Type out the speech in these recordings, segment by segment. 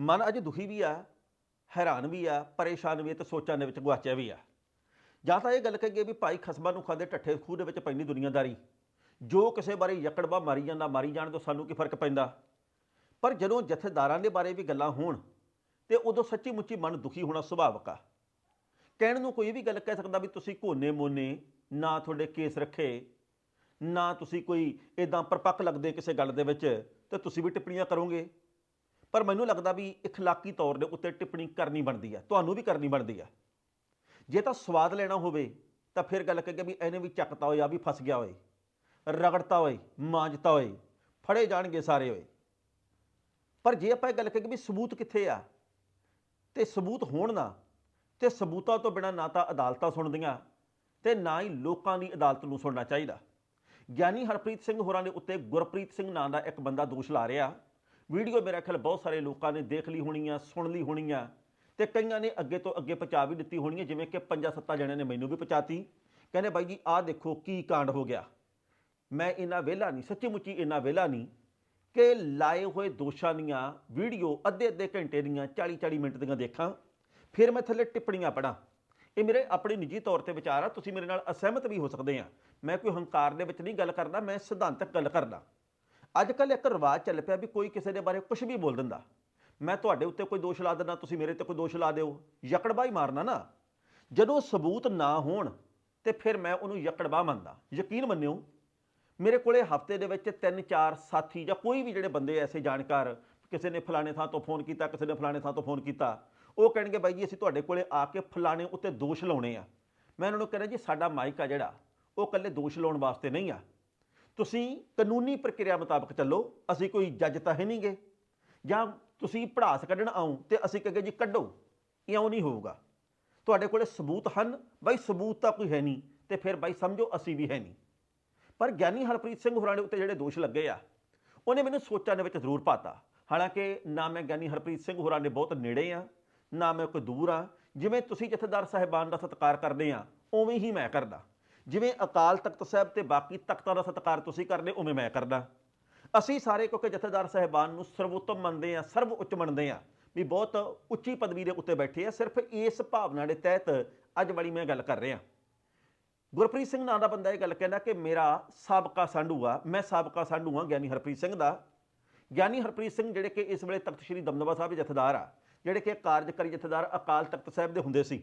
ਮਨ ਅੱਜ ਦੁਖੀ ਵੀ ਆ, ਹੈਰਾਨ ਵੀ ਆ, ਪਰੇਸ਼ਾਨ ਵੀ ਆ ਤੇ ਸੋਚਾਂ ਦੇ ਵਿੱਚ ਗੁਆਚਿਆ ਵੀ ਆ। ਜਾਂ ਤਾਂ ਇਹ ਗੱਲ ਕਹੀਏ ਵੀ ਭਾਈ ਖਸਮਾਂ ਨੂੰ ਖਾਂਦੇ ਠੱਠੇ ਖੂਹ ਦੇ ਵਿੱਚ ਪੈਂਦੀ ਦੁਨੀਆਦਾਰੀ। ਜੋ ਕਿਸੇ ਬਾਰੇ ਯਕੜਬਾ ਮਾਰੀ ਜਾਂਦਾ, ਮਾਰੀ ਜਾਣ ਤੋਂ ਸਾਨੂੰ ਕੀ ਫ਼ਰਕ ਪੈਂਦਾ? ਪਰ ਜਦੋਂ ਜਥੇਦਾਰਾਂ ਦੇ ਬਾਰੇ ਵੀ ਗੱਲਾਂ ਹੋਣ, ਤੇ ਉਦੋਂ ਸੱਚੀ ਮੁੱਚੀ ਮਨ ਦੁਖੀ ਹੋਣਾ ਸੁਭਾਵਕ ਆ। ਕਹਿਣ ਨੂੰ ਕੋਈ ਵੀ ਗੱਲ ਕਹਿ ਸਕਦਾ ਵੀ ਤੁਸੀਂ ਕੋਨੇ ਮੋਨੇ, ਨਾ ਤੁਹਾਡੇ ਕੇਸ ਰੱਖੇ, ਨਾ ਤੁਸੀਂ ਕੋਈ ਇਦਾਂ ਪਰਪੱਕ ਲੱਗਦੇ ਕਿਸੇ ਗੱਲ ਦੇ ਵਿੱਚ, ਤੇ ਤੁਸੀਂ ਵੀ ਟਿੱਪਣੀਆਂ ਕਰੋਗੇ। ਪਰ ਮੈਨੂੰ ਲੱਗਦਾ ਵੀ اخلاقی ਤੌਰ ਦੇ ਉੱਤੇ ਟਿੱਪਣੀ ਕਰਨੀ ਬਣਦੀ ਆ ਤੁਹਾਨੂੰ ਵੀ ਕਰਨੀ ਬਣਦੀ ਆ ਜੇ ਤਾਂ ਸਵਾਦ ਲੈਣਾ ਹੋਵੇ ਤਾਂ ਫਿਰ ਗੱਲ ਕਰੀਏ ਵੀ ਇਹਨੇ ਵੀ ਚੱਕਤਾ ਹੋਇਆ ਵੀ ਫਸ ਗਿਆ ਹੋਏ ਰਗੜਤਾ ਹੋਏ ਮਾਂਜਤਾ ਹੋਏ ਫੜੇ ਜਾਣਗੇ ਸਾਰੇ ਹੋਏ ਪਰ ਜੇ ਆਪਾਂ ਇਹ ਗੱਲ ਕਰੀਏ ਵੀ ਸਬੂਤ ਕਿੱਥੇ ਆ ਤੇ ਸਬੂਤ ਹੋਣ ਨਾ ਤੇ ਸਬੂਤਾਂ ਤੋਂ ਬਿਨਾ ਨਾ ਤਾਂ ਅਦਾਲਤਾਂ ਸੁਣਦੀਆਂ ਤੇ ਨਾ ਹੀ ਲੋਕਾਂ ਦੀ ਅਦਾਲਤ ਨੂੰ ਸੁਣਨਾ ਚਾਹੀਦਾ ਗਿਆਨੀ ਹਰਪ੍ਰੀਤ ਸਿੰਘ ਹੋਰਾਂ ਦੇ ਉੱਤੇ ਗੁਰਪ੍ਰੀਤ ਸਿੰਘ ਨਾਂ ਦਾ ਇੱਕ ਬੰਦਾ ਦੋਸ਼ ਲਾ ਰਿਹਾ ਵੀਡੀਓ ਮੇਰਾ ਖਿਆਲ ਬਹੁਤ ਸਾਰੇ ਲੋਕਾਂ ਨੇ ਦੇਖ ਲਈ ਹੋਣੀ ਆ, ਸੁਣ ਲਈ ਹੋਣੀ ਆ ਤੇ ਕਈਆਂ ਨੇ ਅੱਗੇ ਤੋਂ ਅੱਗੇ ਪਹੁੰਚਾ ਵੀ ਦਿੱਤੀ ਹੋਣੀ ਹੈ ਜਿਵੇਂ ਕਿ ਪੰਜਾਂ ਸੱਤਾਂ ਜਣਿਆਂ ਨੇ ਮੈਨੂੰ ਵੀ ਪਹੁੰਚਾਤੀ। ਕਹਿੰਦੇ ਬਾਈ ਜੀ, ਆਹ ਦੇਖੋ ਕੀ ਕਾਂਡ ਹੋ ਗਿਆ। ਮੈਂ ਇੰਨਾ ਵਿਹਲਾ ਨਹੀਂ ਸੱਚੀ ਮੁੱਚੀ ਇੰਨਾ ਵਿਹਲਾ ਨਹੀਂ ਕਿ ਲਾਏ ਹੋਏ ਦੋਸ਼ਾਂ ਦੀਆਂ ਵੀਡੀਓ ਅੱਧੇ ਅੱਧੇ ਘੰਟੇ ਦੀਆਂ 40 40 ਮਿੰਟ ਦੀਆਂ ਦੇਖਾਂ। ਫਿਰ ਮੈਂ ਥੱਲੇ ਟਿੱਪਣੀਆਂ ਪੜਾਂ ਇਹ ਮੇਰੇ ਆਪਣੇ ਨਿੱਜੀ ਤੌਰ ਤੇ ਵਿਚਾਰ ਆ, ਤੁਸੀਂ ਮੇਰੇ ਨਾਲ ਅਸਹਿਮਤ ਵੀ ਹੋ ਸਕਦੇ ਆ। ਮੈਂ ਕੋਈ ਹੰਕਾਰ ਦੇ ਵਿੱਚ ਨਹੀਂ ਗੱਲ ਕਰਦਾ, ਮੈਂ ਸਿਧਾਂਤਕ ਗੱਲ ਕਰਦਾ। ਅੱਜ ਕੱਲ ਇੱਕ ਰਿਵਾਜ ਚੱਲ ਪਿਆ ਵੀ ਕੋਈ ਕਿਸੇ ਦੇ ਬਾਰੇ ਕੁਝ ਵੀ ਬੋਲ ਦਿੰਦਾ। ਮੈਂ ਤੁਹਾਡੇ ਉੱਤੇ ਕੋਈ ਦੋਸ਼ ਲਾ ਦਿੰਦਾ, ਤੁਸੀਂ ਮੇਰੇ ਤੇ ਕੋਈ ਦੋਸ਼ ਲਾ ਦਿਓ। ਯਕੜਬਾ ਹੀ ਮਾਰਨਾ ਨਾ। ਜਦੋਂ ਸਬੂਤ ਨਾ ਹੋਣ, ਤੇ ਫਿਰ ਮੈਂ ਉਹਨੂੰ ਯਕੜਬਾ ਮੰਨਦਾ। ਯਕੀਨ ਮੰਨਿਓ, ਮੇਰੇ ਕੋਲੇ ਹਫ਼ਤੇ ਦੇ ਵਿੱਚ ਤਿੰਨ, ਚਾਰ ਸਾਥੀ ਜਾਂ ਕੋਈ ਵੀ ਜਿਹੜੇ ਬੰਦੇ ਐਸੇ ਜਾਣਕਾਰ, ਕਿਸੇ ਨੇ ਫਲਾਣੇ ਥਾਂ ਤੋਂ ਫੋਨ ਕੀਤਾ, ਕਿਸੇ ਨੇ ਫਲਾਣੇ ਥਾਂ ਤੋਂ ਫੋਨ ਕੀਤਾ, ਉਹ ਕਹਿਣਗੇ, ਬਾਈ ਜੀ, ਅਸੀਂ ਤੁਹਾਡੇ ਕੋਲੇ ਆ ਕੇ ਫਲਾਣੇ ਉੱਤੇ ਦੋਸ਼ ਲਾਉਣੇ ਆ। ਮੈਂ ਉਹਨਾਂ ਨੂੰ ਕਹਿੰਦਾ ਜੀ, ਸਾਡਾ ਮਾਈਕ ਆ ਜਿਹੜਾ, ਉਹ ਇਕੱਲੇ ਦੋਸ਼ ਲਾਉਣ ਵਾਸਤੇ ਨਹੀਂ ਆ। ਤੁਸੀਂ ਕਾਨੂੰਨੀ ਪ੍ਰਕਿਰਿਆ ਮੁਤਾਬਕ ਚੱਲੋ, ਅਸੀਂ ਕੋਈ ਜੱਜ ਤਾਂ ਹੈ ਨਹੀਂਗੇ। ਜਾਂ ਤੁਸੀਂ ਪੜਾਸ ਕੱਢਣ ਆਉ ਤੇ ਅਸੀਂ ਕਹਗੇ ਜੀ ਕੱਢੋ, ਇਉਂ ਨਹੀਂ ਹੋਊਗਾ। ਤੁਹਾਡੇ ਕੋਲੇ ਸਬੂਤ ਹਨ, ਬਾਈ ਸਬੂਤ ਤਾਂ ਕੋਈ ਹੈ ਨਹੀਂ, ਤੇ ਫਿਰ ਬਾਈ ਸਮਝੋ ਅਸੀਂ ਵੀ ਹੈ ਨਹੀਂ। ਪਰ ਗਿਆਨੀ ਹਰਪ੍ਰੀਤ ਸਿੰਘ ਹੋਰਾਂ ਦੇ ਉੱਤੇ ਜਿਹੜੇ ਦੋਸ਼ ਲੱਗੇ ਆ, ਉਹਨੇ ਮੈਨੂੰ ਸੋਚਾਂ ਦੇ ਵਿੱਚ ਜ਼ਰੂਰ ਪਾਤਾ। ਹਾਲਾਂਕਿ ਨਾ ਮੈਂ ਗਿਆਨੀ ਹਰਪ੍ਰੀਤ ਸਿੰਘ ਹੋਰਾਂ ਦੇ ਬਹੁਤ ਨੇੜੇ ਆ, ਨਾ ਮੈਂ ਕੋਈ ਦੂਰ ਆ। ਜਿਵੇਂ ਤੁਸੀਂ ਜਥੇਦਾਰ ਸਾਹਿਬਾਨ ਦਾ ਸਤਿਕਾਰ ਕਰਦੇ ਆ, ਉਵੇਂ ਹੀ ਮੈਂ ਕਰਦਾ। ਜਿਵੇਂ ਅਕਾਲ ਤਖਤ ਸਾਹਿਬ ਤੇ ਬਾਕੀ ਤਖਤਾਂ ਦਾ ਸਤਿਕਾਰ ਤੁਸੀਂ ਕਰਦੇ ਉਵੇਂ ਮੈਂ ਕਰਦਾ ਅਸੀਂ ਸਾਰੇ ਕਿਉਂਕਿ ਜਥੇਦਾਰ ਸਾਹਿਬਾਨ ਨੂੰ ਸਰਵੋਤਮ ਮੰਨਦੇ ਆ ਸਰਵ ਉੱਚ ਮੰਨਦੇ ਆ ਵੀ ਬਹੁਤ ਉੱਚੀ ਪਦਵੀ ਦੇ ਉੱਤੇ ਬੈਠੇ ਆ, ਸਿਰਫ ਇਸ ਭਾਵਨਾ ਦੇ ਤਹਿਤ ਅੱਜ ਵਾਲੀ ਮੈਂ ਗੱਲ ਕਰ ਰਿਹਾ। ਗੁਰਪ੍ਰੀਤ ਸਿੰਘ ਨਾਂ ਦਾ ਬੰਦਾ ਇਹ ਗੱਲ ਕਹਿੰਦਾ ਕਿ ਮੇਰਾ ਸਾਬਕਾ ਸਾਂਢੂ ਆ, ਮੈਂ ਸਾਬਕਾ ਸਾਂਢੂ ਆ ਗਿਆਨੀ ਹਰਪ੍ਰੀਤ ਸਿੰਘ ਦਾ। ਗਿਆਨੀ ਹਰਪ੍ਰੀਤ ਸਿੰਘ ਜਿਹੜੇ ਕਿ ਇਸ ਵੇਲੇ ਤਖਤ ਸ੍ਰੀ ਦਮਦਮਾ ਸਾਹਿਬ ਦੇ ਜਥੇਦਾਰ ਆ, ਜਿਹੜੇ ਕਿ ਕਾਰਜਕਾਰੀ ਜਥੇਦਾਰ ਅਕਾਲ ਤਖਤ ਸਾਹਿਬ ਦੇ ਹੁੰਦੇ ਸੀ।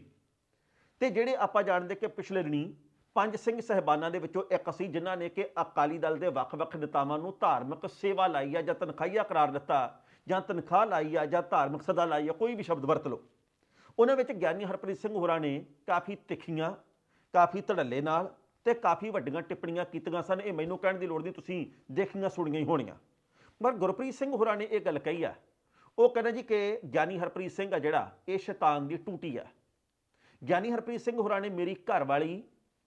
ਤੇ ਜਿਹੜੇ ਆਪਾਂ ਜਾਣਦੇ ਕਿ ਪਿਛਲੇ ਦਿਨੀ ਪੰਜ ਸਿੰਘ ਸਹਿਬਾਨਾਂ ਦੇ ਵਿੱਚੋਂ ਇੱਕ ਸੀ ਜਿਨ੍ਹਾਂ ਨੇ ਕਿ ਅਕਾਲੀ ਦਲ ਦੇ ਵੱਖ-ਵੱਖ ਨੇਤਾਵਾਂ ਨੂੰ ਧਾਰਮਿਕ ਸੇਵਾ ਲਾਈ ਆ ਜਾਂ ਤਨਖਾਹੀਆ ਕਰਾਰ ਦਿੱਤਾ, ਜਾਂ ਤਨਖਾਹ ਲਾਈ ਆ ਜਾਂ ਧਾਰਮਿਕ ਸਦਾ ਲਾਈ ਆ, ਕੋਈ ਵੀ ਸ਼ਬਦ ਵਰਤ ਲਓ। ਉਹਨਾਂ ਵਿੱਚ ਗਿਆਨੀ ਹਰਪ੍ਰੀਤ ਸਿੰਘ ਹੋਰਾਂ ਨੇ ਕਾਫੀ ਤਿੱਖੀਆਂ, ਕਾਫੀ ਧੜੱਲੇ ਨਾਲ ਤੇ ਕਾਫੀ ਵੱਡੀਆਂ ਟਿੱਪਣੀਆਂ ਕੀਤੀਆਂ ਸਨ। ਇਹ ਮੈਨੂੰ ਕਹਿਣ ਦੀ ਲੋੜ ਨਹੀਂ, ਤੁਸੀਂ ਦੇਖੀਆਂ ਸੁਣੀਆਂ ਹੀ ਹੋਣੀਆਂ। ਪਰ ਗੁਰਪ੍ਰੀਤ ਸਿੰਘ ਹੋਰਾਂ ਨੇ ਇਹ ਗੱਲ ਕਹੀ ਆ। ਉਹ ਕਹਿੰਦਾ ਜੀ ਕਿ ਗਿਆਨੀ ਹਰਪ੍ਰੀਤ ਸਿੰਘ ਆ ਜਿਹੜਾ, ਇਹ ਸ਼ੈਤਾਨ ਦੀ ਟੂਟੀ ਆ। ਗਿਆਨੀ ਹਰਪ੍ਰੀਤ ਸਿੰਘ ਹੋਰਾਂ ਨੇ ਮੇਰੀ ਘਰ ਵਾਲੀ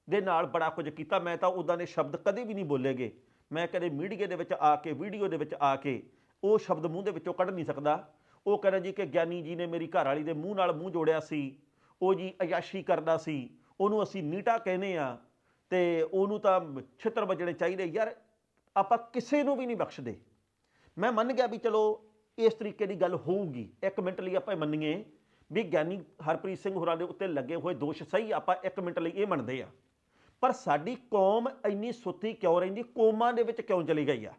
ਦੇ ਨਾਲ ਬੜਾ ਕੁਝ ਕੀਤਾ। ਮੈਂ ਤਾਂ ਉਦਾਂ ਦੇ ਸ਼ਬਦ ਕਦੇ ਵੀ ਨਹੀਂ ਬੋਲੇਗੇ। ਮੈਂ ਕਦੇ ਮੀਡੀਆ ਦੇ ਵਿੱਚ ਆ ਕੇ, ਵੀਡੀਓ ਦੇ ਵਿੱਚ ਆ ਕੇ ਉਹ ਸ਼ਬਦ ਮੂੰਹ ਦੇ ਵਿੱਚੋਂ ਕੱਢ ਨਹੀਂ ਸਕਦਾ। ਉਹ ਕਹਿੰਦਾ ਜੀ ਕਿ ਗਿਆਨੀ ਜੀ ਨੇ ਮੇਰੀ ਘਰ ਵਾਲੀ ਦੇ ਮੂੰਹ ਨਾਲ ਮੂੰਹ ਜੋੜਿਆ ਸੀ। ਉਹ ਜੀ ਅਯਾਸ਼ੀ ਕਰਦਾ ਸੀ। ਉਹਨੂੰ ਅਸੀਂ ਨੀਟਾ ਕਹਿੰਦੇ ਆ ਤੇ ਉਹਨੂੰ ਤਾਂ ਛਿੱਤਰ ਵੱਜਣੇ ਚਾਹੀਦੇ। ਯਾਰ, ਆਪਾਂ ਕਿਸੇ ਨੂੰ ਵੀ ਨਹੀਂ ਬਖਸ਼ਦੇ। ਮੈਂ ਮੰਨ ਗਿਆ ਵੀ ਚਲੋ ਇਸ ਤਰੀਕੇ ਦੀ ਗੱਲ ਹੋਊਗੀ। ਇੱਕ ਮਿੰਟ ਲਈ ਆਪਾਂ ਮੰਨੀਏ ਵੀ ਗਿਆਨੀ ਹਰਪ੍ਰੀਤ ਸਿੰਘ ਹੋਰਾਂ ਦੇ ਉੱਤੇ ਲੱਗੇ ਹੋਏ ਦੋਸ਼ ਸਹੀ ਆਪਾਂ ਇੱਕ ਮਿੰਟ ਲਈ ਇਹ ਮੰਨਦੇ ਆ ਪਰ ਸਾਡੀ ਕੌਮ ਇੰਨੀ ਸੁੱਤੀ ਕਿਉਂ ਰਹਿੰਦੀ? ਕੋਮਾਂ ਦੇ ਵਿੱਚ ਕਿਉਂ ਚਲੀ ਗਈ ਆ?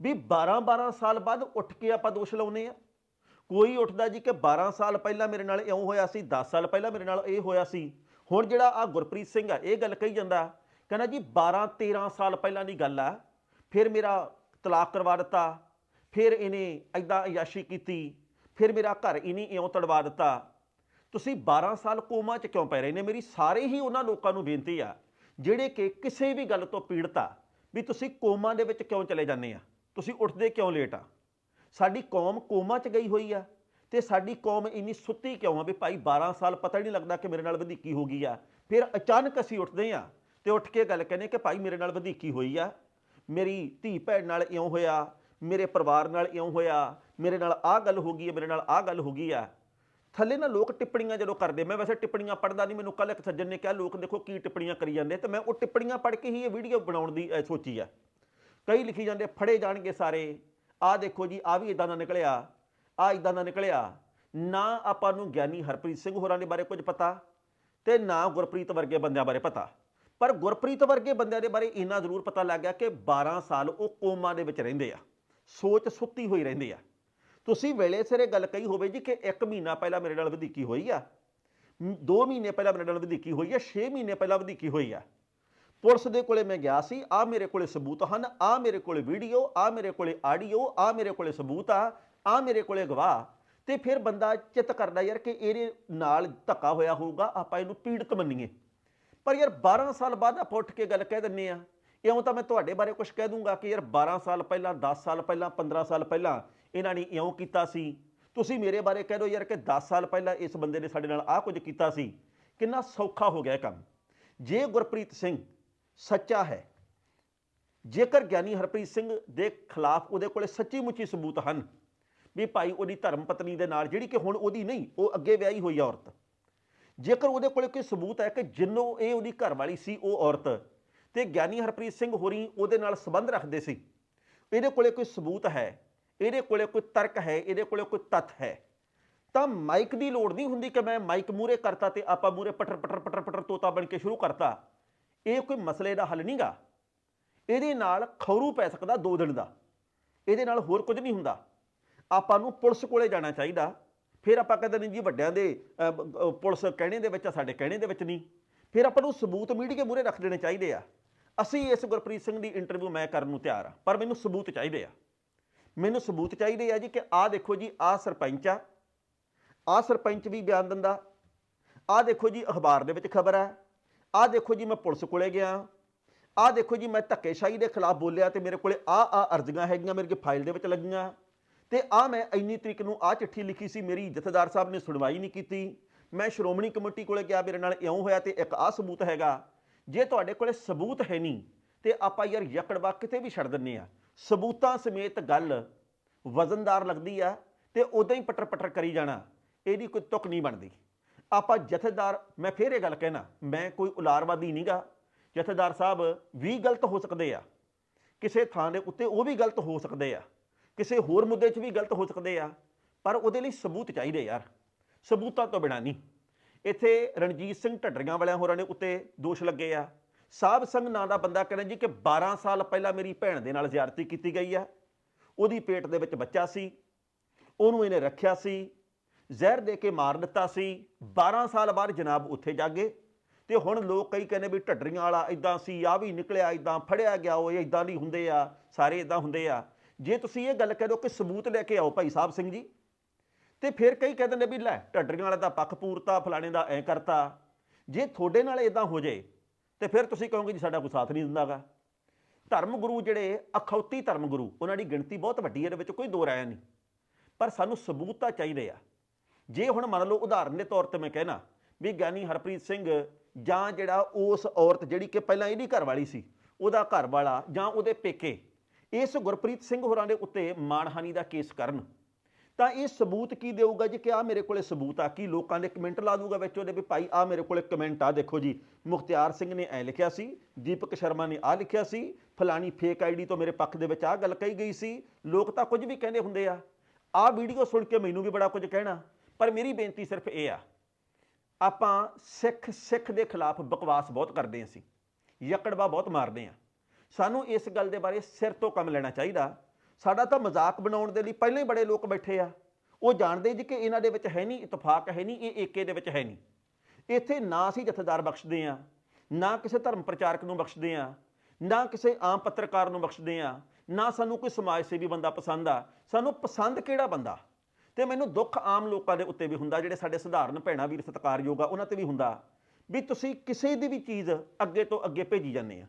ਵੀ 12-12 ਸਾਲ ਬਾਅਦ ਉੱਠ ਕੇ ਆਪਾਂ ਦੋਸ਼ ਲਾਉਨੇ ਆ। ਕੋਈ ਉੱਠਦਾ ਜੀ ਕਿ 12 ਸਾਲ ਪਹਿਲਾਂ ਮੇਰੇ ਨਾਲ ਇਉਂ ਹੋਇਆ ਸੀ 10 ਸਾਲ ਪਹਿਲਾਂ ਮੇਰੇ ਨਾਲ ਇਹ ਹੋਇਆ ਸੀ। ਹੁਣ ਜਿਹੜਾ ਆ ਗੁਰਪ੍ਰੀਤ ਸਿੰਘ ਆ, ਇਹ ਗੱਲ ਕਹੀ ਜਾਂਦਾ, ਕਹਿੰਦਾ ਜੀ 12 13 ਸਾਲ ਪਹਿਲਾਂ ਦੀ ਗੱਲ ਆ। ਫਿਰ ਮੇਰਾ ਤਲਾਕ ਕਰਵਾ ਦਿੱਤਾ, ਫਿਰ ਇਹਨੇ ਐਦਾਂ ਅਯਾਸ਼ੀ ਕੀਤੀ, ਫਿਰ ਮੇਰਾ ਘਰ ਇਹਨੇ ਇਉਂ ਤੜਵਾ ਦਿੱਤਾ। ਤੁਸੀਂ 12 ਸਾਲ ਕੋਮਾ 'ਚ ਕਿਉਂ ਪੈ ਰਹੇ ਨੇ? ਮੇਰੀ ਸਾਰੇ ਹੀ ਉਹਨਾਂ ਲੋਕਾਂ ਨੂੰ ਬੇਨਤੀ ਆ ਜਿਹੜੇ ਕਿ ਕਿਸੇ ਵੀ ਗੱਲ ਤੋਂ ਪੀੜਤ ਆ, ਵੀ ਤੁਸੀਂ ਕੋਮਾ ਦੇ ਵਿੱਚ ਕਿਉਂ ਚਲੇ ਜਾਂਦੇ ਆ? ਤੁਸੀਂ ਉੱਠਦੇ ਕਿਉਂ ਲੇਟ ਆ? ਸਾਡੀ ਕੌਮ ਕੋਮਾ 'ਚ ਗਈ ਹੋਈ ਆ ਤੇ ਸਾਡੀ ਕੌਮ ਇੰਨੀ ਸੁੱਤੀ ਕਿਉਂ ਆ ਵੀ ਭਾਈ 12 ਸਾਲ ਪਤਾ ਹੀ ਨਹੀਂ ਲੱਗਦਾ ਕਿ ਮੇਰੇ ਨਾਲ ਵਧੀਕੀ ਹੋ ਗਈ ਆ। ਫਿਰ ਅਚਾਨਕ ਅਸੀਂ ਉੱਠਦੇ ਆ ਤੇ ਉੱਠ ਕੇ ਗੱਲ ਕਹਿੰਦੇ ਕਿ ਭਾਈ ਮੇਰੇ ਨਾਲ ਵਧੀਕੀ ਹੋਈ ਆ। ਮੇਰੀ ਧੀ ਭੈਣ ਨਾਲ ਇਉਂ ਹੋਇਆ, ਮੇਰੇ ਪਰਿਵਾਰ ਨਾਲ ਇਉਂ ਹੋਇਆ, ਮੇਰੇ ਨਾਲ ਆਹ ਗੱਲ ਹੋ ਗਈ ਹੈ ਮੇਰੇ ਨਾਲ ਆਹ ਗੱਲ ਹੋ ਗਈ ਆ। ਥੱਲੇ ਨਾ ਲੋਕ ਟਿੱਪਣੀਆਂ ਜਦੋਂ ਕਰਦੇ, ਮੈਂ ਵੈਸੇ ਟਿੱਪਣੀਆਂ ਪੜਦਾ ਨਹੀਂ, ਮੈਨੂੰ ਕੱਲ ਇੱਕ ਸੱਜਣ ਨੇ ਕਿਹਾ, ਲੋਕ ਦੇਖੋ ਕੀ ਟਿੱਪਣੀਆਂ ਕਰੀ ਜਾਂਦੇ? ਤੇ ਮੈਂ ਉਹ ਟਿੱਪਣੀਆਂ ਪੜ੍ਹ ਕੇ ਹੀ ਇਹ ਵੀਡੀਓ ਬਣਾਉਣ ਦੀ ਸੋਚੀ ਆ। ਕਈ ਲਿਖੀ ਜਾਂਦੇ, ਫੜੇ ਜਾਣਗੇ ਸਾਰੇ। ਆਹ ਦੇਖੋ ਜੀ, ਆ ਵੀ ਇਦਾਂ ਦਾ ਨਿਕਲਿਆ, ਆ ਇਦਾਂ ਦਾ ਨਿਕਲਿਆ। ਨਾ ਆਪਾਂ ਨੂੰ ਗਿਆਨੀ ਹਰਪ੍ਰੀਤ ਸਿੰਘ ਹੋਰਾਂ ਦੇ ਬਾਰੇ ਕੁਝ ਪਤਾ ਤੇ ਨਾ ਗੁਰਪ੍ਰੀਤ ਵਰਗੇ ਬੰਦਿਆਂ ਬਾਰੇ ਪਤਾ। ਪਰ ਗੁਰਪ੍ਰੀਤ ਵਰਗੇ ਬੰਦਿਆਂ ਦੇ ਬਾਰੇ ਇੰਨਾ ਜ਼ਰੂਰ ਪਤਾ ਲੱਗ ਗਿਆ ਕਿ 12 ਸਾਲ ਉਹ ਕੋਮਾ ਦੇ ਵਿੱਚ ਰਹਿੰਦੇ ਆ, ਸੋਚ ਸੁੱਤੀ ਹੋਈ ਰਹਿੰਦੇ ਆ। ਤੁਸੀਂ ਵੇਲੇ ਸਿਰੇ ਗੱਲ ਕਹੀ ਹੋਵੇ ਜੀ ਕਿ 1 ਮਹੀਨਾ ਪਹਿਲਾਂ ਮੇਰੇ ਨਾਲ ਵਧੀਕੀ ਹੋਈ ਆ। 2 ਮਹੀਨੇ ਪਹਿਲਾਂ ਮੇਰੇ ਨਾਲ ਵਧੀਕੀ ਹੋਈ ਆ 6 ਮਹੀਨੇ ਪਹਿਲਾਂ ਵਧੀਕੀ ਹੋਈ ਆ। ਪੁਲਿਸ ਦੇ ਕੋਲੇ ਮੈਂ ਗਿਆ ਸੀ ਆ ਮੇਰੇ ਕੋਲੇ ਸਬੂਤ ਹਨ ਆ ਮੇਰੇ ਕੋਲੇ ਵੀਡੀਓ ਆ ਮੇਰੇ ਕੋਲੇ ਆਡੀਓ ਆ ਮੇਰੇ ਕੋਲੇ ਸਬੂਤ ਆ ਆ ਮੇਰੇ ਕੋਲੇ ਗਵਾਹ। ਤੇ ਫਿਰ ਬੰਦਾ ਚਿੱਤ ਕਰਦਾ ਯਾਰ ਕਿ ਇਹਦੇ ਨਾਲ ਧੱਕਾ ਹੋਇਆ ਹੋਊਗਾ, ਆਪਾਂ ਇਹਨੂੰ ਪੀੜਤ ਮੰਨੀਏ। ਪਰ ਯਾਰ 12 ਸਾਲ ਬਾਅਦ ਆਪਾਂ ਉੱਠ ਕੇ ਗੱਲ ਕਹਿ ਦਿੰਨੇ ਆ। ਇਉਂ ਤਾਂ ਮੈਂ ਤੁਹਾਡੇ ਬਾਰੇ ਕੁਝ ਕਹਿ ਦੂੰਗਾ ਕਿ ਯਾਰ 12 ਸਾਲ ਪਹਿਲਾਂ 10 ਸਾਲ ਪਹਿਲਾਂ 15 ਸਾਲ ਪਹਿਲਾਂ ਇਹਨਾਂ ਨੇ ਇਉਂ ਕੀਤਾ ਸੀ। ਤੁਸੀਂ ਮੇਰੇ ਬਾਰੇ ਕਹਿ ਦਿਓ ਯਾਰ ਕਿ 10 ਸਾਲ ਪਹਿਲਾਂ ਇਸ ਬੰਦੇ ਨੇ ਸਾਡੇ ਨਾਲ ਆਹ ਕੁਝ ਕੀਤਾ ਸੀ। ਕਿੰਨਾ ਸੌਖਾ ਹੋ ਗਿਆ ਕੰਮ। ਜੇ ਗੁਰਪ੍ਰੀਤ ਸਿੰਘ ਸੱਚਾ ਹੈ, ਜੇਕਰ ਗਿਆਨੀ ਹਰਪ੍ਰੀਤ ਸਿੰਘ ਦੇ ਖਿਲਾਫ ਉਹਦੇ ਕੋਲੇ ਸੱਚੀ ਮੁੱਚੀ ਸਬੂਤ ਹਨ ਵੀ ਭਾਈ ਉਹਦੀ ਧਰਮ ਪਤਨੀ ਦੇ ਨਾਲ, ਜਿਹੜੀ ਕਿ ਹੁਣ ਉਹਦੀ ਨਹੀਂ, ਉਹ ਅੱਗੇ ਵਿਆਹੀ ਹੋਈ ਔਰਤ। ਜੇਕਰ ਉਹਦੇ ਕੋਲੇ ਕੋਈ ਸਬੂਤ ਹੈ ਕਿ ਜਿੰਨੋਂ ਇਹ ਉਹਦੀ ਘਰਵਾਲੀ ਸੀ, ਉਹ ਔਰਤ, ਤੇ ਗਿਆਨੀ ਹਰਪ੍ਰੀਤ ਸਿੰਘ ਹੋਰੀ ਉਹਦੇ ਨਾਲ ਸੰਬੰਧ ਰੱਖਦੇ ਸੀ, ਇਹਦੇ ਕੋਲੇ ਕੋਈ ਸਬੂਤ ਹੈ ਇਹਦੇ ਕੋਲੇ ਕੋਈ ਤਰਕ ਹੈ ਇਹਦੇ ਕੋਲੇ ਕੋਈ ਤੱਥ ਹੈ। ਤਾਂ ਮਾਈਕ ਦੀ ਲੋੜ ਨਹੀਂ ਹੁੰਦੀ ਕਿ ਮੈਂ ਮਾਈਕ ਮੂਰੇ ਕਰਤਾ ਤੇ ਆਪਾਂ ਮੂਰੇ ਪਟਰ ਪਟਰ ਪਟਰ ਪਟਰ ਤੋਤਾ ਬਣ ਕੇ ਸ਼ੁਰੂ ਕਰਤਾ। ਇਹ ਕੋਈ ਮਸਲੇ ਦਾ ਹੱਲ ਨਹੀਂਗਾ। ਇਹਦੇ ਨਾਲ ਖੌਰੂ ਪੈ ਸਕਦਾ 2 ਦਿਨ ਦਾ। ਇਹਦੇ ਨਾਲ ਹੋਰ ਕੁਝ ਨਹੀਂ ਹੁੰਦਾ। ਆਪਾਂ ਨੂੰ ਪੁਲਿਸ ਕੋਲੇ ਜਾਣਾ ਚਾਹੀਦਾ। ਫਿਰ ਆਪਾਂ ਕਹਿੰਦੇ ਨਹੀਂ ਜੀ ਵੱਡਿਆਂ ਦੇ ਪੁਲਿਸ ਕਹਿਣੇ ਦੇ ਵਿੱਚ ਆ, ਸਾਡੇ ਕਹਿਣੇ ਦੇ ਵਿੱਚ ਨਹੀਂ। ਫਿਰ ਆਪਾਂ ਨੂੰ ਸਬੂਤ ਮੀਡੀਆ ਮੂਰੇ ਰੱਖ ਦੇਣੇ ਚਾਹੀਦੇ ਆ। ਅਸੀਂ ਇਸ ਗੁਰਪ੍ਰੀਤ ਸਿੰਘ ਦੀ ਇੰਟਰਵਿਊ ਮੈਂ ਕਰਨ ਨੂੰ ਤਿਆਰ ਆ ਪਰ ਮੈਨੂੰ ਸਬੂਤ ਚਾਹੀਦੇ ਆ। ਮੈਨੂੰ ਸਬੂਤ ਚਾਹੀਦੇ ਆ ਜੀ ਕਿ ਆਹ ਦੇਖੋ ਜੀ, ਆਹ ਸਰਪੰਚ ਆ। ਆਹ ਸਰਪੰਚ ਵੀ ਬਿਆਨ ਦਿੰਦਾ। ਆਹ ਦੇਖੋ ਜੀ, ਅਖਬਾਰ ਦੇ ਵਿੱਚ ਖਬਰ ਹੈ ਆਹ ਦੇਖੋ ਜੀ, ਮੈਂ ਪੁਲਿਸ ਕੋਲੇ ਗਿਆ। ਆਹ ਦੇਖੋ ਜੀ, ਮੈਂ ਧੱਕੇਸ਼ਾਹੀ ਦੇ ਖਿਲਾਫ ਬੋਲਿਆ ਤੇ ਮੇਰੇ ਕੋਲੇ ਆ ਆ ਅਰਜ਼ੀਆਂ ਹੈਗੀਆਂ ਮੇਰੇ ਕੇ ਫਾਈਲ ਦੇ ਵਿੱਚ ਲੱਗੀਆਂ। ਤੇ ਆ ਮੈਂ ਇੰਨੀ ਤਰੀਕ ਨੂੰ ਆ ਚਿੱਠੀ ਲਿਖੀ ਸੀ, ਮੇਰੀ ਜਥੇਦਾਰ ਸਾਹਿਬ ਨੇ ਸੁਣਵਾਈ ਨਹੀਂ ਕੀਤੀ। ਮੈਂ ਸ਼੍ਰੋਮਣੀ ਕਮੇਟੀ ਕੋਲੇ ਗਿਆ, ਮੇਰੇ ਨਾਲ ਇਉਂ ਹੋਇਆ ਤੇ ਇੱਕ ਆ ਸਬੂਤ ਹੈਗਾ। ਜੇ ਤੁਹਾਡੇ ਕੋਲੇ ਸਬੂਤ ਹੈ ਨਹੀਂ, ਤੇ ਆਪਾਂ ਯਾਰ ਯਕੜਵਾ ਕਿਤੇ ਵੀ ਛੱਡ ਦਿੰਨੇ ਆ। ਸਬੂਤਾਂ ਸਮੇਤ ਗੱਲ ਵਜ਼ਨਦਾਰ ਲੱਗਦੀ ਆ ਤੇ ਉਦਾਂ ਹੀ ਪਟਰ ਪਟਰ ਕਰੀ ਜਾਣਾ, ਇਹਦੀ ਕੋਈ ਤੁਕ ਨਹੀਂ ਬਣਦੀ। ਆਪਾਂ ਜਥੇਦਾਰ, ਮੈਂ ਫੇਰ ਇਹ ਗੱਲ ਕਹਿਣਾ, ਮੈਂ ਕੋਈ ਉਲਾਰਵਾਦੀ ਨਹੀਂਗਾ ਜਥੇਦਾਰ ਸਾਹਿਬ, ਵੀ ਗਲਤ ਹੋ ਸਕਦੇ ਆ। ਕਿਸੇ ਥਾਂ ਦੇ ਉੱਤੇ ਉਹ ਵੀ ਗਲਤ ਹੋ ਸਕਦੇ ਆ। ਕਿਸੇ ਹੋਰ ਮੁੱਦੇ 'ਚ ਵੀ ਗਲਤ ਹੋ ਸਕਦੇ ਆ। ਪਰ ਉਹਦੇ ਲਈ ਸਬੂਤ ਚਾਹੀਦੇ ਯਾਰ। ਸਬੂਤਾਂ ਤੋਂ ਬਿਨਾਂ ਨਹੀਂ। ਇੱਥੇ ਰਣਜੀਤ ਸਿੰਘ ਢੱਡਰੀਆਂ ਵਾਲਿਆਂ ਹੋਰਾਂ ਨੇ ਉੱਤੇ ਦੋਸ਼ ਲੱਗੇ ਆ। ਸਾਹਿਬ ਸਿੰਘ ਨਾਂ ਦਾ ਬੰਦਾ ਕਹਿੰਦਾ ਜੀ ਕਿ 12 ਸਾਲ ਪਹਿਲਾਂ ਮੇਰੀ ਭੈਣ ਦੇ ਨਾਲ ਜ਼ਿਆਰਤੀ ਕੀਤੀ ਗਈ ਆ। ਉਹਦੀ ਪੇਟ ਦੇ ਵਿੱਚ ਬੱਚਾ ਸੀ। ਉਹਨੂੰ ਇਹਨੇ ਰੱਖਿਆ ਸੀ। ਜ਼ਹਿਰ ਦੇ ਕੇ ਮਾਰ ਦਿੱਤਾ ਸੀ। 12 ਸਾਲ ਬਾਅਦ ਜਨਾਬ ਉੱਥੇ ਜਾਗੇ ਤੇ ਹੁਣ ਲੋਕ ਕਈ ਕਹਿੰਦੇ ਵੀ ਢੱਡਰੀਆਂ ਵਾਲਾ ਇਦਾਂ ਸੀ ਆ ਵੀ ਨਿਕਲਿਆ ਇਦਾਂ ਫੜਿਆ ਗਿਆ, ਉਹ ਇਦਾਂ ਨਹੀਂ ਹੁੰਦੇ ਆ, ਸਾਰੇ ਇਦਾਂ ਹੁੰਦੇ ਆ। ਜੇ ਤੁਸੀਂ ਇਹ ਗੱਲ ਕਹਿ ਦਿਓ ਕਿ ਸਬੂਤ ਲੈ ਕੇ ਆਓ ਭਾਈ ਸਾਹਿਬ ਸਿੰਘ ਜੀ, ਤੇ ਫਿਰ ਕਈ ਕਹਿੰਦੇ ਨੇ ਵੀ ਲੈ ਢੱਡਰੀਆਂ ਵਾਲਾ ਦਾ ਪੱਖ ਪੂਰਤਾ, ਫਲਾਣੇ ਦਾ ਐ ਕਰਤਾ। ਜੇ ਤੁਹਾਡੇ ਨਾਲ ਇਦਾਂ ਹੋ ਜਾਏ ਤੇ ਫਿਰ ਤੁਸੀਂ ਕਹੋਗੇ ਜੀ ਸਾਡਾ ਕੋਈ ਸਾਥ ਨਹੀਂ ਦਿੰਦਾਗਾ ਧਰਮ ਗੁਰੂ ਜਿਹੜੇ ਅਖੌਤੀ ਧਰਮ ਗੁਰੂ, ਉਹਨਾਂ ਦੀ ਗਿਣਤੀ ਬਹੁਤ ਵੱਡੀ ਹੈ, ਇਹਦੇ ਵਿੱਚ ਕੋਈ ਦੋ ਰਾਇਆ ਨਹੀਂ। ਪਰ ਸਾਨੂੰ ਸਬੂਤ ਤਾਂ ਚਾਹੀਦੇ ਆ। ਜੇ ਹੁਣ ਮੰਨ ਲਓ ਉਦਾਹਰਨ ਦੇ ਤੌਰ ਤੇ ਮੈਂ ਕਹਿਣਾ ਵੀ ਗਿਆਨੀ ਹਰਪ੍ਰੀਤ ਸਿੰਘ ਜਾਂ ਜਿਹੜਾ ਉਸ ਔਰਤ ਜਿਹੜੀ ਕਿ ਪਹਿਲਾਂ ਇਹਦੀ ਘਰ ਵਾਲੀ ਸੀ, ਉਹਦਾ ਘਰ ਵਾਲਾ ਜਾਂ ਉਹਦੇ ਪੇਕੇ, ਇਸ ਗੁਰਪ੍ਰੀਤ ਸਿੰਘ ਹੋਰਾਂ ਦੇ ਉੱਤੇ ਮਾਣਹਾਨੀ ਦਾ ਕੇਸ ਕਰਨ ਤਾਂ ਇਹ ਸਬੂਤ ਕੀ ਦੇਊਗਾ ਜੀ ਕਿ ਆ ਮੇਰੇ ਕੋਲੇ ਸਬੂਤ ਆ? ਕੀ ਲੋਕਾਂ ਦੇ ਕਮੈਂਟ ਲਾ ਦੂਗਾ ਵਿੱਚ ਉਹਦੇ ਵੀ ਭਾਈ ਆ ਮੇਰੇ ਕੋਲੇ ਕਮੈਂਟ ਆ, ਦੇਖੋ ਜੀ। ਮੁਖਤਿਆਰ ਸਿੰਘ ਨੇ ਐ ਲਿਖਿਆ ਸੀ, ਦੀਪਕ ਸ਼ਰਮਾ ਨੇ ਆ ਲਿਖਿਆ ਸੀ, ਫਲਾਣੀ ਫੇਕ ਆਈਡੀ ਤੋਂ ਮੇਰੇ ਪੱਖ ਦੇ ਵਿੱਚ ਆ ਗੱਲ ਕਹੀ ਗਈ ਸੀ। ਲੋਕ ਤਾਂ ਕੁਝ ਵੀ ਕਹਿੰਦੇ ਹੁੰਦੇ ਆ। ਆ ਵੀਡੀਓ ਸੁਣ ਕੇ ਮੈਨੂੰ ਵੀ ਬੜਾ ਕੁਝ ਕਹਿਣਾ। ਪਰ ਮੇਰੀ ਬੇਨਤੀ ਸਿਰਫ ਇਹ ਆ, ਆਪਾਂ ਸਿੱਖ ਸਿੱਖ ਦੇ ਖਿਲਾਫ ਬਕਵਾਸ ਬਹੁਤ ਕਰਦੇ ਹਾਂ ਅਸੀਂ। ਯਕੜਵਾ ਬਹੁਤ ਮਾਰਦੇ ਹਾਂ। ਸਾਨੂੰ ਇਸ ਗੱਲ ਦੇ ਬਾਰੇ ਸਿਰ ਤੋਂ ਕੰਮ ਲੈਣਾ ਚਾਹੀਦਾ। ਸਾਡਾ ਤਾਂ ਮਜ਼ਾਕ ਬਣਾਉਣ ਦੇ ਲਈ ਪਹਿਲਾਂ ਹੀ ਬੜੇ ਲੋਕ ਬੈਠੇ ਆ। ਉਹ ਜਾਣਦੇ ਜੀ ਕਿ ਇਹਨਾਂ ਦੇ ਵਿੱਚ ਹੈ ਨਹੀਂ, ਇਤਫਾਕ ਹੈ ਨਹੀਂ, ਇਹ ਏਕੇ ਦੇ ਵਿੱਚ ਹੈ ਨਹੀਂ। ਇੱਥੇ ਨਾ ਅਸੀਂ ਜਥੇਦਾਰ ਬਖਸ਼ਦੇ ਆ ਨਾ ਕਿਸੇ ਧਰਮ ਪ੍ਰਚਾਰਕ ਨੂੰ ਬਖਸ਼ਦੇ ਆ ਨਾ ਕਿਸੇ ਆਮ ਪੱਤਰਕਾਰ ਨੂੰ ਬਖਸ਼ਦੇ ਆ ਨਾ ਸਾਨੂੰ ਕੋਈ ਸਮਾਜ ਸੇਵੀ ਬੰਦਾ ਪਸੰਦ ਆ। ਸਾਨੂੰ ਪਸੰਦ ਕਿਹੜਾ ਬੰਦਾ? ਤੇ ਮੈਨੂੰ ਦੁੱਖ ਆਮ ਲੋਕਾਂ ਦੇ ਉੱਤੇ ਵੀ ਹੁੰਦਾ, ਜਿਹੜੇ ਸਾਡੇ ਸਧਾਰਨ ਭੈਣਾ, ਵੀਰ ਸਤਿਕਾਰਯੋਗ ਆ, ਉਹਨਾਂ ਤੇ ਵੀ ਹੁੰਦਾ। ਵੀ ਤੁਸੀਂ ਕਿਸੇ ਦੀ ਵੀ ਚੀਜ਼ ਅੱਗੇ ਤੋਂ ਅੱਗੇ ਭੇਜੀ ਜਾਂਦੇ ਆ।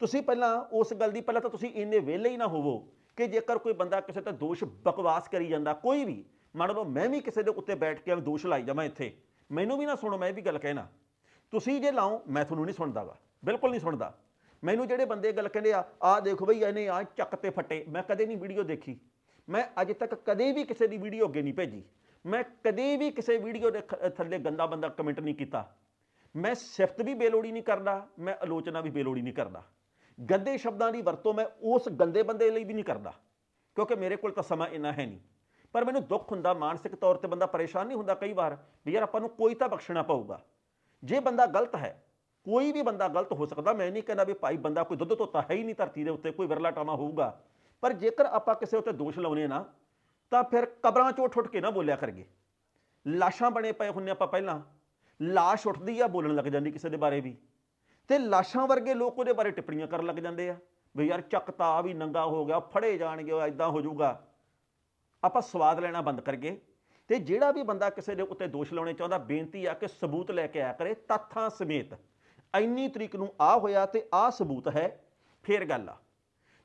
ਤੁਸੀਂ ਪਹਿਲਾਂ ਉਸ ਗੱਲ ਦੀ, ਪਹਿਲਾਂ ਤਾਂ ਤੁਸੀਂ ਇੰਨੇ ਵਿਹਲੇ ਹੀ ਨਾ ਹੋਵੋ ਕਿ ਜੇਕਰ ਕੋਈ ਬੰਦਾ ਕਿਸੇ ਤੇ ਦੋਸ਼ ਬਕਵਾਸ ਕਰੀ ਜਾਂਦਾ, ਕੋਈ ਵੀ, ਮੰਨ ਲਓ ਮੈਂ ਵੀ ਕਿਸੇ ਦੇ ਉੱਤੇ ਬੈਠ ਕੇ ਦੋਸ਼ ਲਾਈ ਜਾਵਾਂ ਇੱਥੇ, ਮੈਨੂੰ ਵੀ ਨਾ ਸੁਣੋ, ਮੈਂ ਇਹ ਵੀ ਗੱਲ ਕਹਿਣਾ। ਤੁਸੀਂ ਜੇ ਲਾਓ, ਮੈਂ ਤੁਹਾਨੂੰ ਨਹੀਂ ਸੁਣਦਾਗਾ, ਬਿਲਕੁਲ ਨਹੀਂ ਸੁਣਦਾ। ਮੈਨੂੰ ਜਿਹੜੇ ਬੰਦੇ ਗੱਲ ਕਹਿੰਦੇ ਆ ਆ ਦੇਖੋ ਬਈ, ਇਹਨੇ ਆ ਚੱਕ ਤੇ ਫੱਟੇ, ਮੈਂ ਕਦੇ ਨਹੀਂ ਵੀਡੀਓ ਦੇਖੀ। ਮੈਂ ਅੱਜ ਤੱਕ ਕਦੇ ਵੀ ਕਿਸੇ ਦੀ ਵੀਡੀਓ ਅੱਗੇ ਨਹੀਂ ਭੇਜੀ। ਮੈਂ ਕਦੇ ਵੀ ਕਿਸੇ ਵੀਡੀਓ ਦੇ ਥੱਲੇ ਗੰਦਾ ਬੰਦਾ ਕਮੈਂਟ ਨਹੀਂ ਕੀਤਾ। ਮੈਂ ਸਿਫਤ ਵੀ ਬੇਲੋੜੀ ਨਹੀਂ ਕਰਦਾ, ਮੈਂ ਆਲੋਚਨਾ ਵੀ ਬੇਲੋੜੀ ਨਹੀਂ ਕਰਦਾ। ਗੰਦੇ ਸ਼ਬਦਾਂ ਦੀ ਵਰਤੋਂ ਮੈਂ ਉਸ ਗੰਦੇ ਬੰਦੇ ਲਈ ਵੀ ਨਹੀਂ ਕਰਦਾ, ਕਿਉਂਕਿ ਮੇਰੇ ਕੋਲ ਤਾਂ ਸਮਾਂ ਇੰਨਾ ਹੈ ਨਹੀਂ। ਪਰ ਮੈਨੂੰ ਦੁੱਖ ਹੁੰਦਾ, ਮਾਨਸਿਕ ਤੌਰ ਤੇ ਬੰਦਾ ਪਰੇਸ਼ਾਨ ਨਹੀਂ ਹੁੰਦਾ ਕਈ ਵਾਰ, ਵੀ ਯਾਰ ਆਪਾਂ ਨੂੰ ਕੋਈ ਤਾਂ ਬਖਸ਼ਣਾ ਪਊਗਾ। ਜੇ ਬੰਦਾ ਗਲਤ ਹੈ, ਕੋਈ ਵੀ ਬੰਦਾ ਗਲਤ ਹੋ ਸਕਦਾ, ਮੈਂ ਨਹੀਂ ਕਹਿੰਦਾ ਵੀ ਭਾਈ ਬੰਦਾ ਕੋਈ ਦੁੱਧ ਧੋਤਾ ਹੈ ਹੀ ਨਹੀਂ ਧਰਤੀ ਦੇ ਉੱਤੇ, ਕੋਈ ਵਿਰਲਾ ਟਾਮਾ ਹੋਊਗਾ। ਪਰ ਜੇਕਰ ਆਪਾਂ ਕਿਸੇ ਉੱਤੇ ਦੋਸ਼ ਲਾਉਨੇ ਨਾ, ਤਾਂ ਫਿਰ ਕਬਰਾਂ 'ਚੋਂ ਉੱਠ ਉੱਠ ਕੇ ਨਾ ਬੋਲਿਆ ਕਰਗੇ ਲਾਸ਼ਾਂ ਬਣੇ ਪਏ ਹੁੰਨੇ ਆਪਾਂ ਪਹਿਲਾਂ, ਲਾਸ਼ ਉੱਠਦੀ ਆ, ਬੋਲਣ ਲੱਗ ਜਾਂਦੀ ਕਿਸੇ ਦੇ ਬਾਰੇ ਵੀ। ਤੇ ਲਾਸ਼ਾਂ ਵਰਗੇ ਲੋਕ ਉਹਦੇ ਬਾਰੇ ਟਿੱਪਣੀਆਂ ਕਰਨ ਲੱਗ ਜਾਂਦੇ ਆ। ਵੀ ਯਾਰ ਚੱਕਤਾ ਆ ਵੀ ਨੰਗਾ ਹੋ ਗਿਆ, ਫੜੇ ਜਾਣਗੇ, ਉਹ ਐਦਾਂ ਹੋ ਜਾਊਗਾ। ਆਪਾਂ ਸਵਾਦ ਲੈਣਾ ਬੰਦ ਕਰਗੇ ਤੇ ਜਿਹੜਾ ਵੀ ਬੰਦਾ ਕਿਸੇ ਦੇ ਉੱਤੇ ਦੋਸ਼ ਲਾਉਣੇ ਚਾਹੁੰਦਾ, ਬੇਨਤੀ ਆ ਕਿ ਸਬੂਤ ਲੈ ਕੇ ਆਇਆ ਕਰੇ, ਤੱਥਾਂ ਸਮੇਤ। ਇੰਨੀ ਤਰੀਕ ਨੂੰ ਆ ਹੋਇਆ ਤੇ ਆ ਸਬੂਤ ਹੈ, ਫੇਰ ਗੱਲ ਆ।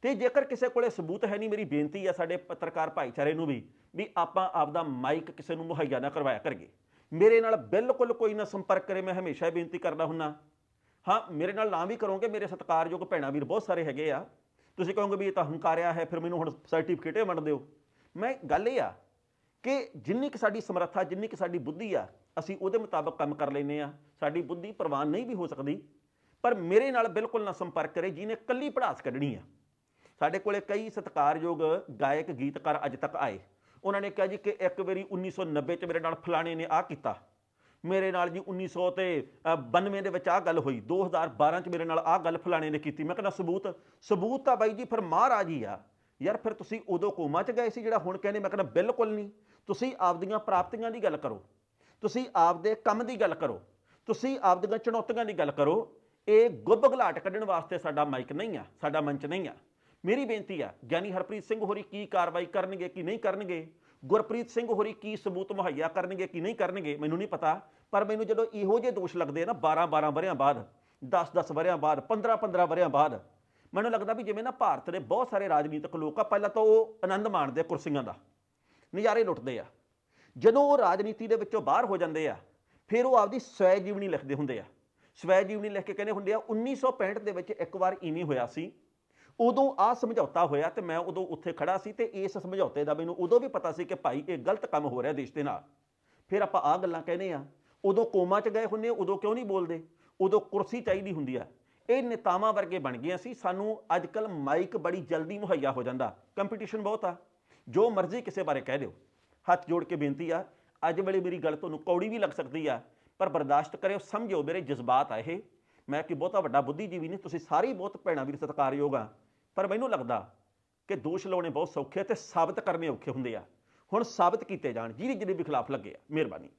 ਤੇ ਜੇਕਰ ਕਿਸੇ ਕੋਲੇ ਸਬੂਤ ਹੈ ਨਹੀਂ, ਮੇਰੀ ਬੇਨਤੀ ਆ ਸਾਡੇ ਪੱਤਰਕਾਰ ਭਾਈਚਾਰੇ ਨੂੰ ਵੀ ਵੀ ਆਪਾਂ ਆਪਦਾ ਮਾਈਕ ਕਿਸੇ ਨੂੰ ਮੁਹੱਈਆ ਨਾ ਕਰਵਾਇਆ ਕਰਗੇ ਮੇਰੇ ਨਾਲ ਬਿਲਕੁਲ ਕੋਈ ਨਾ ਸੰਪਰਕ ਕਰੇ, ਮੈਂ ਹਮੇਸ਼ਾ ਇਹ ਬੇਨਤੀ ਕਰਦਾ ਹੁੰਨਾ। ਹਾਂ, ਮੇਰੇ ਨਾਲ ਨਾ ਵੀ ਕਰੋਗੇ, ਮੇਰੇ ਸਤਿਕਾਰਯੋਗ ਭੈਣਾਂ ਵੀਰ ਬਹੁਤ ਸਾਰੇ ਹੈਗੇ ਆ। ਤੁਸੀਂ ਕਹੋਗੇ ਵੀ ਇਹ ਤਾਂ ਹੰਕਾਰਿਆ ਹੈ, ਫਿਰ ਮੈਨੂੰ ਹੁਣ ਸਰਟੀਫਿਕੇਟ ਵੰਡ ਦਿਓ। ਮੈਂ ਗੱਲ ਇਹ ਆ ਕਿ ਜਿੰਨੀ ਕਿ ਸਾਡੀ ਸਮਰੱਥਾ, ਜਿੰਨੀ ਕਿ ਸਾਡੀ ਬੁੱਧੀ ਆ, ਅਸੀਂ ਉਹਦੇ ਮੁਤਾਬਕ ਕੰਮ ਕਰ ਲੈਨੇ ਆ। ਸਾਡੀ ਬੁੱਧੀ ਪ੍ਰਵਾਨ ਨਹੀਂ ਵੀ ਹੋ ਸਕਦੀ, ਪਰ ਮੇਰੇ ਨਾਲ ਬਿਲਕੁਲ ਨਾ ਸੰਪਰਕ ਕਰੇ ਜਿਹਨੇ ਕੱਲੀ ਪੜਾਸ ਕੱਢਣੀ ਆ। ਸਾਡੇ ਕੋਲੇ ਕਈ ਸਤਿਕਾਰਯੋਗ ਗਾਇਕ, ਗੀਤਕਾਰ ਅੱਜ ਤੱਕ ਆਏ। ਉਹਨਾਂ ਨੇ ਕਿਹਾ ਜੀ ਕਿ ਇੱਕ ਵਾਰੀ 1990 ਚ ਮੇਰੇ ਨਾਲ ਫਲਾਣੇ ਨੇ ਆਹ ਕੀਤਾ। ਮੇਰੇ ਨਾਲ ਜੀ 1900 ਤੇ ਅ, 92 ਦੇ ਵਿੱਚ ਆਹ ਗੱਲ ਹੋਈ। 2012 ਚ ਮੇਰੇ ਨਾਲ ਆਹ ਗੱਲ ਫਲਾਣੇ ਨੇ ਕੀਤੀ। ਮੈਂ ਕਹਿੰਦਾ ਸਬੂਤ ਸਬੂਤ ਤਾਂ ਬਾਈ ਜੀ ਫਿਰ ਮਹਾਰਾਜ ਹੀ ਆ। ਯਾਰ ਫਿਰ ਤੁਸੀਂ ਉਦੋਂ ਕੋਮਾ ਚ ਗਏ ਸੀ ਜਿਹੜਾ ਹੁਣ ਕਹਿੰਦੇ ਮੈਂ ਕਹਿੰਦਾ ਬਿਲਕੁਲ ਨਹੀਂ। ਤੁਸੀਂ ਆਪਦੀਆਂ ਪ੍ਰਾਪਤੀਆਂ ਦੀ ਗੱਲ ਕਰੋ। ਤੁਸੀਂ ਆਪਦੇ ਕੰਮ ਦੀ ਗੱਲ ਕਰੋ। ਤੁਸੀਂ ਆਪਦੀਆਂ ਚੁਣੌਤੀਆਂ ਦੀ ਗੱਲ ਕਰੋ। ਇਹ ਗੁੱਬ ਘਲਾਟ ਕੱਢਣ ਵਾਸਤੇ ਸਾਡਾ ਮਾਈਕ ਨਹੀਂ ਆ ਸਾਡਾ ਮੰਚ ਨਹੀਂ ਆ। ਮੇਰੀ ਬੇਨਤੀ ਆ ਗਿਆਨੀ ਹਰਪ੍ਰੀਤ ਸਿੰਘ ਹੋਰੀ ਕੀ ਕਾਰਵਾਈ ਕਰਨਗੇ ਕੀ ਨਹੀਂ ਕਰਨਗੇ? ਗੁਰਪ੍ਰੀਤ ਸਿੰਘ ਹੋਰੀ ਕੀ ਸਬੂਤ ਮੁਹੱਈਆ ਕਰਨਗੇ, ਕੀ ਨਹੀਂ ਕਰਨਗੇ, ਮੈਨੂੰ ਨਹੀਂ ਪਤਾ। ਪਰ ਮੈਨੂੰ ਜਦੋਂ ਇਹੋ ਜਿਹੇ ਦੋਸ਼ ਲੱਗਦੇ ਆ ਨਾ 12 12 ਵਰਿਆਂ ਬਾਅਦ 10 10 ਵਰਿਆਂ ਬਾਅਦ 15 15 ਵਰਿਆਂ ਬਾਅਦ, ਮੈਨੂੰ ਲੱਗਦਾ ਵੀ ਜਿਵੇਂ ਨਾ ਭਾਰਤ ਦੇ ਬਹੁਤ ਸਾਰੇ ਰਾਜਨੀਤਿਕ ਲੋਕ ਆ, ਪਹਿਲਾਂ ਤਾਂ ਉਹ ਆਨੰਦ ਮਾਣਦੇ ਆ ਕੁਰਸੀਆਂ ਦਾ, ਨਜ਼ਾਰੇ ਲੁੱਟਦੇ ਆ। ਜਦੋਂ ਉਹ ਰਾਜਨੀਤੀ ਦੇ ਵਿੱਚੋਂ ਬਾਹਰ ਹੋ ਜਾਂਦੇ ਆ, ਫਿਰ ਉਹ ਆਪਦੀ ਸਵੈ ਜੀਵਨੀ ਲਿਖਦੇ ਹੁੰਦੇ ਆ। ਸਵੈ ਜੀਵਨੀ ਲਿਖ ਕੇ ਕਹਿੰਦੇ ਹੁੰਦੇ ਆ 1965 ਦੇ ਵਿੱਚ ਇੱਕ ਵਾਰ ਇਵੇਂ ਹੋਇਆ ਸੀ ਉਦੋਂ ਆ ਸਮਝੌਤਾ ਹੋਇਆ ਤੇ ਮੈਂ ਉਦੋਂ ਉੱਥੇ ਖੜਾ ਸੀ ਤੇ ਇਸ ਸਮਝੌਤੇ ਦਾ ਮੈਨੂੰ ਉਦੋਂ ਵੀ ਪਤਾ ਸੀ ਕਿ ਭਾਈ ਇਹ ਗਲਤ ਕੰਮ ਹੋ ਰਿਹਾ ਦੇਸ਼ ਦੇ ਨਾਲ। ਫਿਰ ਆਪਾਂ ਆ ਗੱਲਾਂ ਕਹਿੰਦੇ ਆ ਉਦੋਂ ਕੋਮਾ 'ਚ ਗਏ ਹੁੰਨੇ ਉਦੋਂ ਕਿਉਂ ਨਹੀਂ ਬੋਲਦੇ? ਉਦੋਂ ਕੁਰਸੀ ਚਾਹੀਦੀ ਹੁੰਦੀ ਆ। ਇਹ ਨੇਤਾਵਾਂ ਵਰਗੇ ਬਣ ਗਏ ਸੀ। ਸਾਨੂੰ ਅੱਜ ਕੱਲ ਮਾਈਕ ਬੜੀ ਜਲਦੀ ਮੁਹੱਈਆ ਹੋ ਜਾਂਦਾ। ਕੰਪੀਟੀਸ਼ਨ ਬਹੁਤ ਆ। ਜੋ ਮਰਜ਼ੀ ਕਿਸੇ ਬਾਰੇ ਕਹਿ ਦਿਓ। ਹੱਥ ਜੋੜ ਕੇ ਬੇਨਤੀ ਆ, ਅੱਜ ਵੇਲੇ ਮੇਰੀ ਗੱਲ ਤੁਹਾਨੂੰ ਕੌੜੀ ਵੀ ਲੱਗ ਸਕਦੀ ਆ, ਪਰ ਬਰਦਾਸ਼ਤ ਕਰਿਓ, ਸਮਝਿਓ ਮੇਰੇ ਜਜ਼ਬਾਤ ਆ ਇਹ। ਮੈਂ ਕਿ ਬਹੁਤਾ ਵੱਡਾ ਬੁੱਧੀਜੀਵੀ ਨਹੀਂ, ਤੁਸੀਂ ਸਾਰੇ ਬਹੁਤ ਭੈਣਾਂ ਵੀਰ ਸਤਿਕਾਰਯੋਗ ਆ। ਪਰ ਮੈਨੂੰ ਲੱਗਦਾ ਕਿ ਦੋਸ਼ ਲਾਉਣੇ ਬਹੁਤ ਸੌਖੇ ਤੇ ਸਾਬਤ ਕਰਨੇ ਔਖੇ ਹੁੰਦੇ ਆ। ਹੁਣ ਸਾਬਤ ਕੀਤੇ ਜਾਣ, ਜਿਹਦੇ ਜਿਹਦੇ ਵੀ ਖਿਲਾਫ ਲੱਗੇ ਆ, ਮਿਹਰਬਾਨੀ।